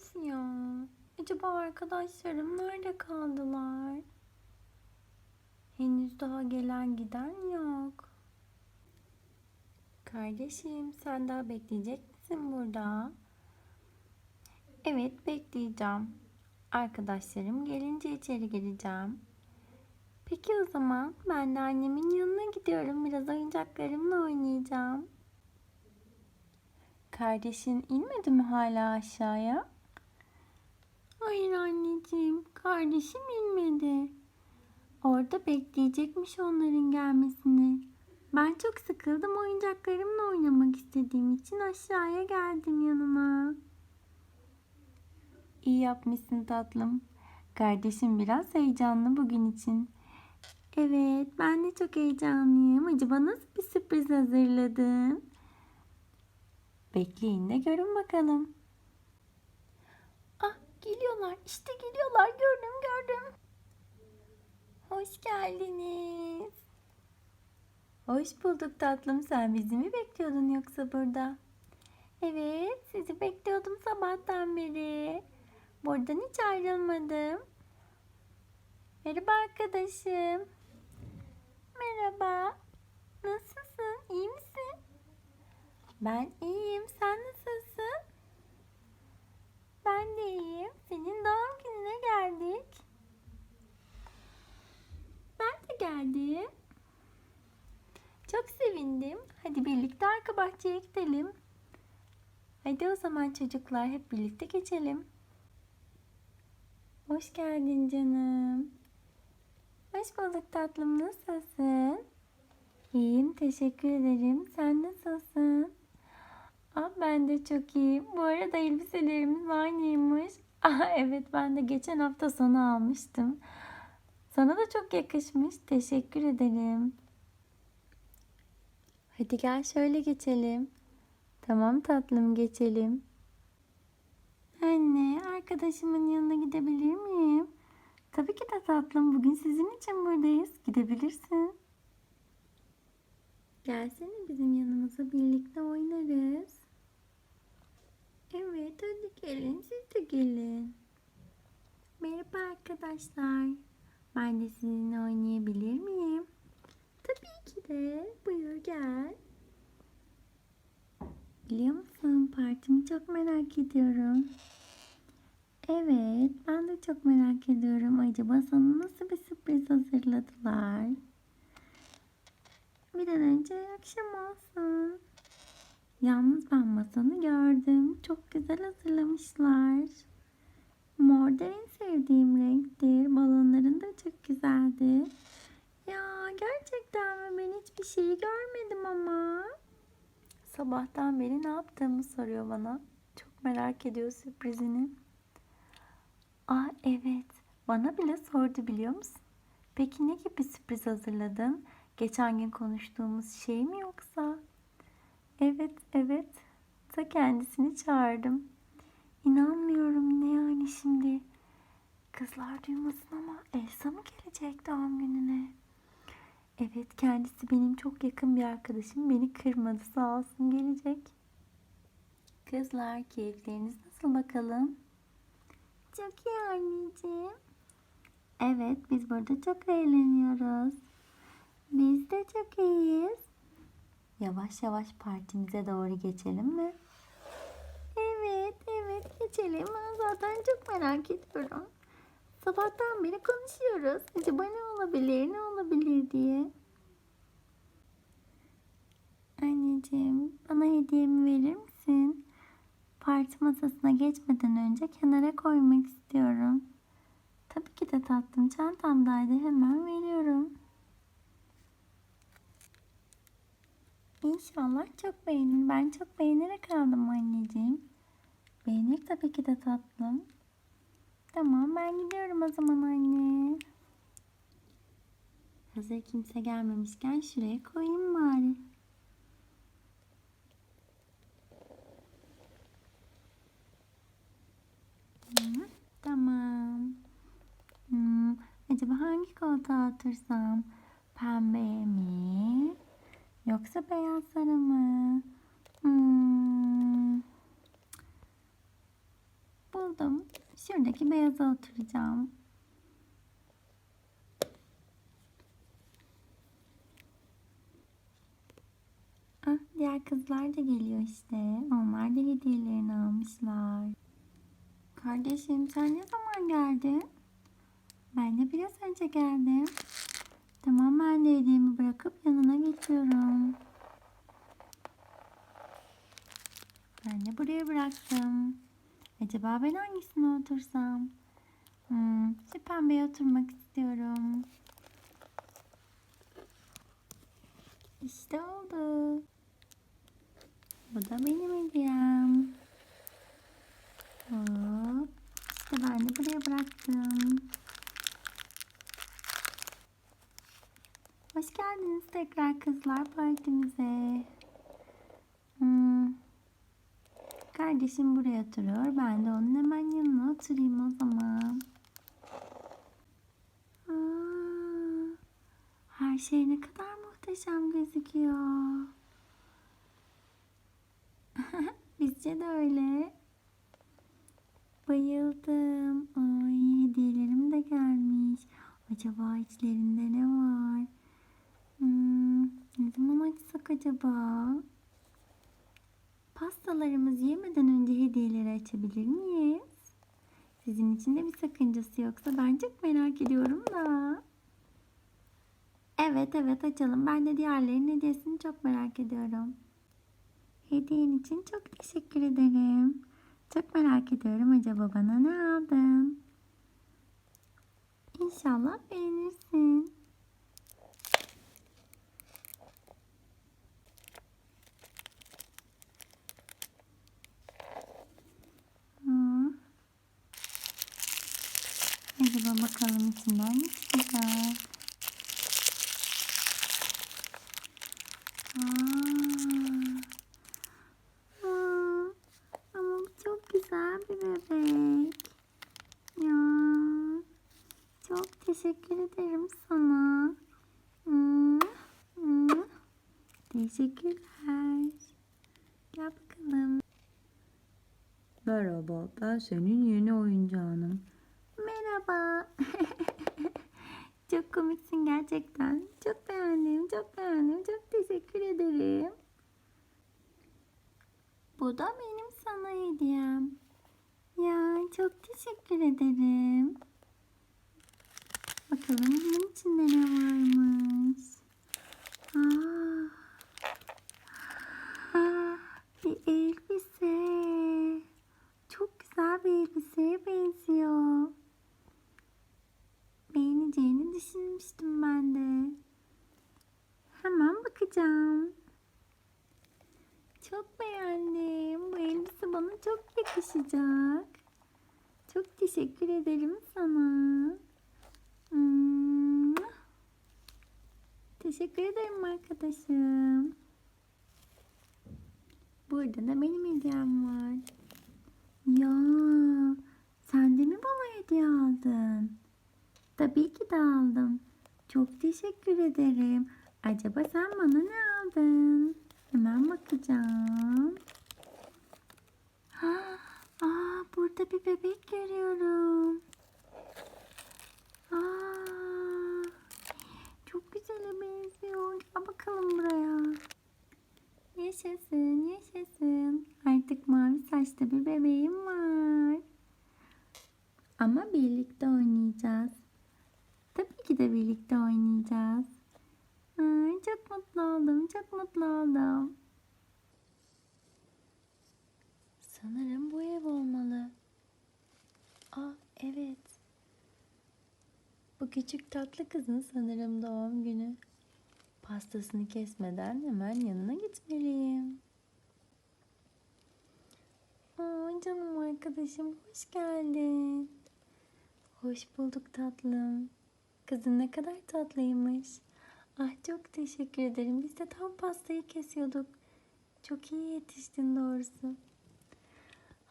Of ya. Acaba arkadaşlarım nerede kaldılar? Henüz daha gelen giden yok. Kardeşim sen daha bekleyecek misin burada? Evet bekleyeceğim. Arkadaşlarım gelince içeri gireceğim. Peki o zaman ben de annemin yanına gidiyorum. Biraz oyuncaklarımla oynayacağım. Kardeşin inmedi mi hala aşağıya? Hayır anneciğim, kardeşim inmedi. Orada bekleyecekmiş onların gelmesini. Ben çok sıkıldım oyuncaklarımla oynamak istediğim için aşağıya geldim yanına. İyi yapmışsın tatlım. Kardeşim biraz heyecanlı bugün için. Evet, ben de çok heyecanlıyım. Acaba nasıl bir sürpriz hazırladın? Bekleyin de görün bakalım. Geliyorlar. İşte geliyorlar. Gördüm, gördüm. Hoş geldiniz. Hoş bulduk tatlım. Sen bizi mi bekliyordun yoksa burada? Evet, sizi bekliyordum sabahtan beri. Buradan hiç ayrılmadım. Merhaba arkadaşım. Merhaba. Nasılsın? İyi misin? Ben iyiyim. Sen nasılsın? Ben de iyiyim. Senin doğum gününe geldik. Ben de geldim. Çok sevindim. Hadi birlikte arka bahçeye gidelim. Hadi o zaman çocuklar hep birlikte geçelim. Hoş geldin canım. Hoş bulduk tatlım. Nasılsın? İyiyim. Teşekkür ederim. Sen nasılsın? Ah ben de çok iyiyim. Bu arada elbiselerimiz aynıymış. Ah evet ben de geçen hafta sonu almıştım. Sana da çok yakışmış. Teşekkür ederim. Hadi gel şöyle geçelim. Tamam tatlım geçelim. Anne, arkadaşımın yanına gidebilir miyim? Tabii ki de tatlım. Bugün sizin için buradayız. Gidebilirsin. Gelsene bizim yanımıza birlikte oynarız. Evet, hadi gelin. Siz de gelin. Merhaba arkadaşlar. Ben de sizinle oynayabilir miyim? Tabii de. Buyur gel. Biliyor musun partimi çok merak ediyorum. Evet ben de çok merak ediyorum. Acaba sana nasıl bir sürpriz hazırladılar? Bir an önce akşam olsun. Yalnız ben masanı gördüm. Çok güzel hazırlamışlar. Mor da en sevdiğim renktir. Balonların da çok güzeldi. Gerçekten mi? Ben hiçbir şeyi görmedim ama. Sabahtan beri ne yaptığımı soruyor bana. Çok merak ediyor sürprizini. Aa evet. Bana bile sordu biliyor musun? Peki ne gibi sürpriz hazırladın? Geçen gün konuştuğumuz şey mi yoksa? Evet, evet. Ta kendisini çağırdım. İnanmıyorum ne yani şimdi? Kızlar duymasın ama Elsa mı gelecek doğum gününe? Evet kendisi benim çok yakın bir arkadaşım. Beni kırmadı sağ olsun gelecek. Kızlar keyifleriniz nasıl bakalım? Çok iyi anneciğim. Evet biz burada çok eğleniyoruz. Biz de çok iyiyiz. Yavaş yavaş partimize doğru geçelim mi? Evet, evet geçelim. Ben zaten çok merak ediyorum. Sabahtan beri konuşuyoruz. Acaba ne olabilir, ne olabilir diye. Anneciğim, bana hediyemi verir misin? Parti masasına geçmeden önce kenara koymak istiyorum. Tabii ki de tatlım çantamdaydı. Hemen veriyorum. İnşallah çok beğenir. Ben çok beğenerek aldım anneciğim. Beğenir tabii ki de tatlım. Tamam ben gidiyorum o zaman anne. Hazır kimse gelmemişken şuraya koyayım bari. Tamam. Hmm, acaba hangi koltuğa otursam? Pembe mi? Yoksa beyaz sarı mı? Hmm. Buldum. Şuradaki beyaza oturacağım. Ah, kızlar da geliyor işte. Onlar da hediyelerini almışlar. Kardeşim sen ne zaman geldin? Ben de biraz önce geldim. Tamam ben de hediyemi bırakıp yanına geçiyorum. Ben de buraya bıraktım. Acaba ben hangisine otursam? Hmm, şu pembeye oturmak istiyorum. İşte oldu. Bu da benim hediyem. Hop. İşte ben de buraya bıraktım. Hoş geldiniz tekrar kızlar partimize. Hmm. Kardeşim buraya oturuyor. Ben de onun hemen yanına oturayım o zaman. Aa, her şey ne kadar muhteşem gözüküyor. Bizce de öyle. Bayıldım. Ay hediyelerim de gelmiş. Acaba içlerinde ne var? Hmm, ne zaman açsak acaba? Pastalarımızı yemeden önce hediyeleri açabilir miyiz? Sizin için de bir sakıncası yoksa ben çok merak ediyorum da. Evet evet açalım. Ben de diğerlerinin hediyesini çok merak ediyorum. Hediyen için çok teşekkür ederim. Çok merak ediyorum acaba bana ne aldın? İnşallah beğenirsin. Hı. Acaba bakalım içinden ne çıkacak? Aa. Aa, ama bu çok güzel bir bebek. Ya. Çok teşekkür ederim sana. Hmm, hmm. Teşekkürler. Gel bakalım. Merhaba, ben senin yeni oyuncağınım. Merhaba. çok komiksin gerçekten. Çok beğendim, çok beğendim. Çok teşekkür ederim. Bu da benim sana hediyem. Ya çok teşekkür ederim. Bakalım bunun içinde ne varmış. Aa, Ah, bir elbise. Çok güzel bir elbiseye benziyor. Beğeneceğini düşünmüştüm ben de. Hemen bakacağım. Çok beğendim. Bu elbise bana çok yakışacak. Çok teşekkür ederim sana. Teşekkür ederim arkadaşım. Burada da benim hediyem var. Ya sen de mi bana hediye aldın? Tabii ki de aldım. Çok teşekkür ederim. Acaba sen bana ne aldın? Hemen bakacağım. Aa, burada bir bebek görüyorum. Aa, çok güzele benziyor. Gel bakalım buraya. Yaşasın, yaşasın. Artık mavi saçlı bir bebeğim var. Ama birlikte oynayacağız. Tabii ki de birlikte oynayacağız. Ay, çok mutlu oldum, çok mutlu oldum. Sanırım bu ev olmalı. Aa, evet. Bu küçük tatlı kızın sanırım doğum günü. Pastasını kesmeden hemen yanına gitmeliyim. Aa, canım arkadaşım hoş geldin. Hoş bulduk tatlım. Kızın ne kadar tatlıymış. Ah çok teşekkür ederim. Biz de tam pastayı kesiyorduk. Çok iyi yetiştin doğrusu.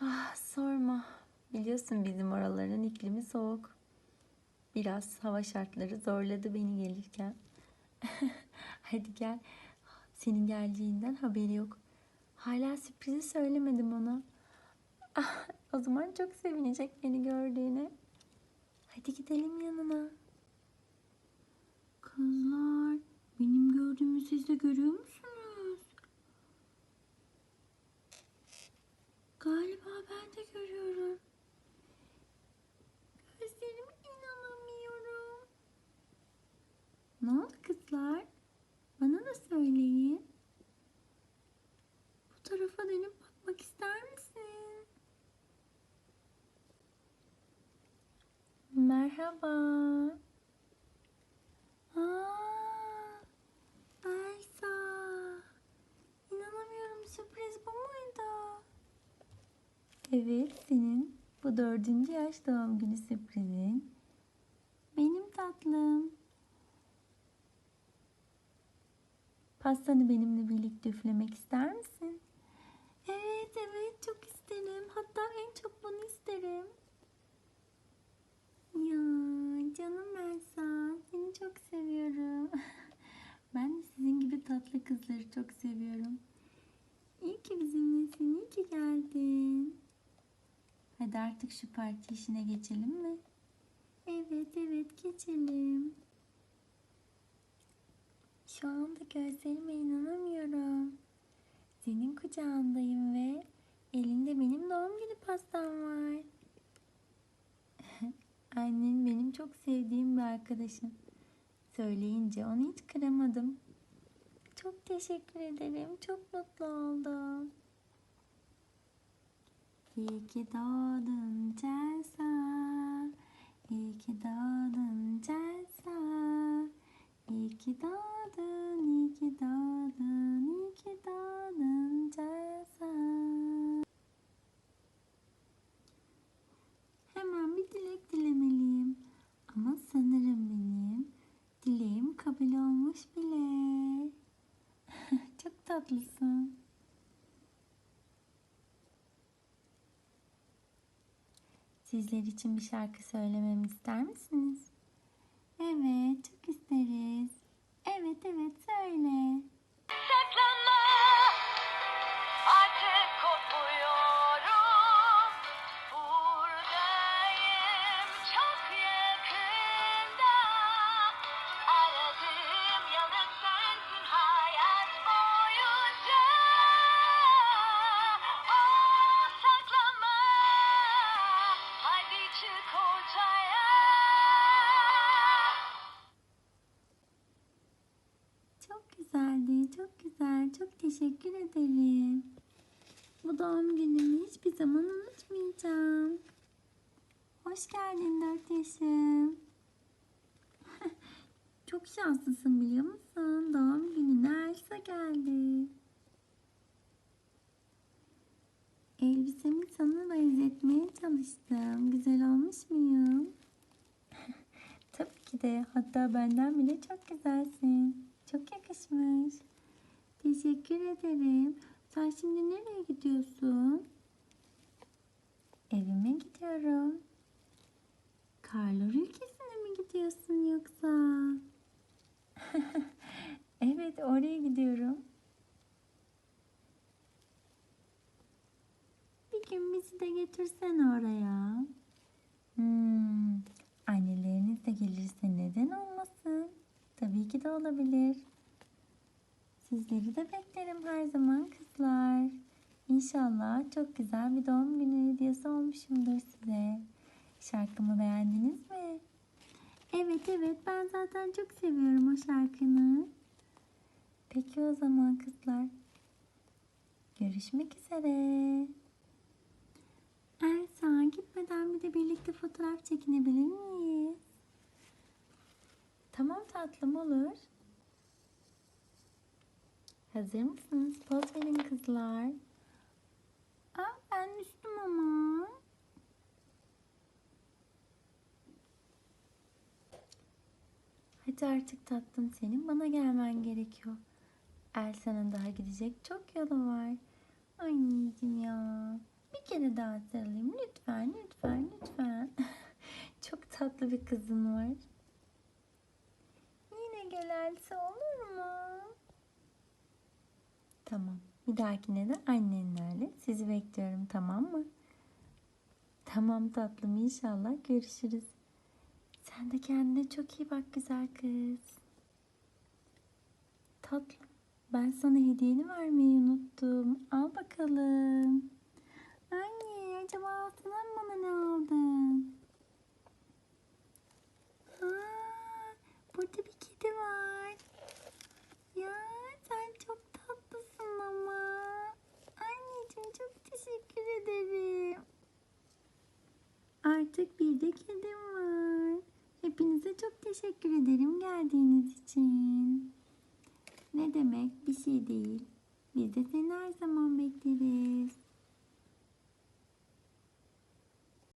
Ah sorma. Biliyorsun bizim oraların iklimi soğuk. Biraz hava şartları zorladı beni gelirken. Hadi gel. Senin geldiğinden haberi yok. Hala sürprizi söylemedim ona. Ah, O zaman çok sevinecek beni gördüğüne. Hadi gidelim yanına. Kızlar benim gördüğümü siz de görüyor musunuz? Galiba ben de görüyorum. Gözlerime inanamıyorum. Ne oldu kızlar? Bana da söyleyin. Bu tarafa dönüp bakmak ister misin? Merhaba. Aa, Elsa. İnanamıyorum sürpriz bu muydu? Evet senin dördüncü yaş doğum günü sürprizin. Benim tatlım. Pastanı benimle birlikte üflemek ister misin? Evet evet çok isterim. Hatta en çok bunu isterim. Ya canım Elsa seni çok seviyorum. ben sizin gibi tatlı kızları çok seviyorum. İyi ki bizimlesin, iyi ki geldin. Hadi artık şu parti işine geçelim mi? Evet evet geçelim. Şu anda gözlerime inanamıyorum. Senin kucağındayım ve elinde benim doğum günü pastam var. Annen benim çok sevdiğim bir arkadaşım. Söyleyince onu hiç kıramadım. Çok teşekkür ederim. Çok mutlu oldum. İyi ki doğdun Celsa. İyi ki doğdun Celsa. İyi ki doğdun, iyi ki doğdun, iyi ki doğdun Celsa. Hemen bir dilek dilemeliyim. Ama sanırım benim dileğim kabul olmuş bile. Çok tatlısın. Sizler için bir şarkı söylememi ister misiniz? Çok güzel. Çok teşekkür ederim. Bu doğum günümü hiçbir zaman unutmayacağım. Hoş geldin dört yaşım. çok şanslısın biliyor musun? Doğum gününe Elsa geldi. Elbisemi sana benzetmeye çalıştım. Güzel olmuş muyum? Tabii ki de. Hatta benden bile çok güzelsin. Çok yakışmış. Teşekkür ederim. Sen şimdi nereye gidiyorsun? Evime gidiyorum. Karlar ülkesine mi gidiyorsun yoksa? evet oraya gidiyorum. Bir gün bizi de götürsen oraya. Hmm, anneleriniz de gelirse neden olmasın? Tabii ki de olabilir. Sizleri de beklerim her zaman kızlar. İnşallah çok güzel bir doğum günü hediyesi olmuşumdur size. Şarkımı beğendiniz mi? Evet evet ben zaten çok seviyorum o şarkını. Peki o zaman kızlar. Görüşmek üzere. Elsa gitmeden bir de birlikte fotoğraf çekinebilir miyiz? Tamam tatlım olur. Hazır mısınız? Poz verin kızlar. Aa, ben düştüm ama. Hadi artık tatlım senin bana gelmen gerekiyor. Elsa'nın daha gidecek çok yolu var. Anneciğim ya. Bir kere daha sarılayım. Lütfen, lütfen, lütfen. çok tatlı bir kızın var. Yine gel Elsa olur? Tamam. Bir dahakine de annenlerle sizi bekliyorum tamam mı? Tamam tatlım inşallah görüşürüz. Sen de kendine çok iyi bak güzel kız. Tatlım ben sana hediyeni vermeyi unuttum. Al bakalım. Anne acaba altından bana ne aldın? Aa, burada bir kedi var. Ya sen çok tatlısın ama. Anneciğim çok teşekkür ederim. Artık bir de kedim var. Hepinize çok teşekkür ederim geldiğiniz için. Ne demek bir şey değil. Biz de seni her zaman bekleriz.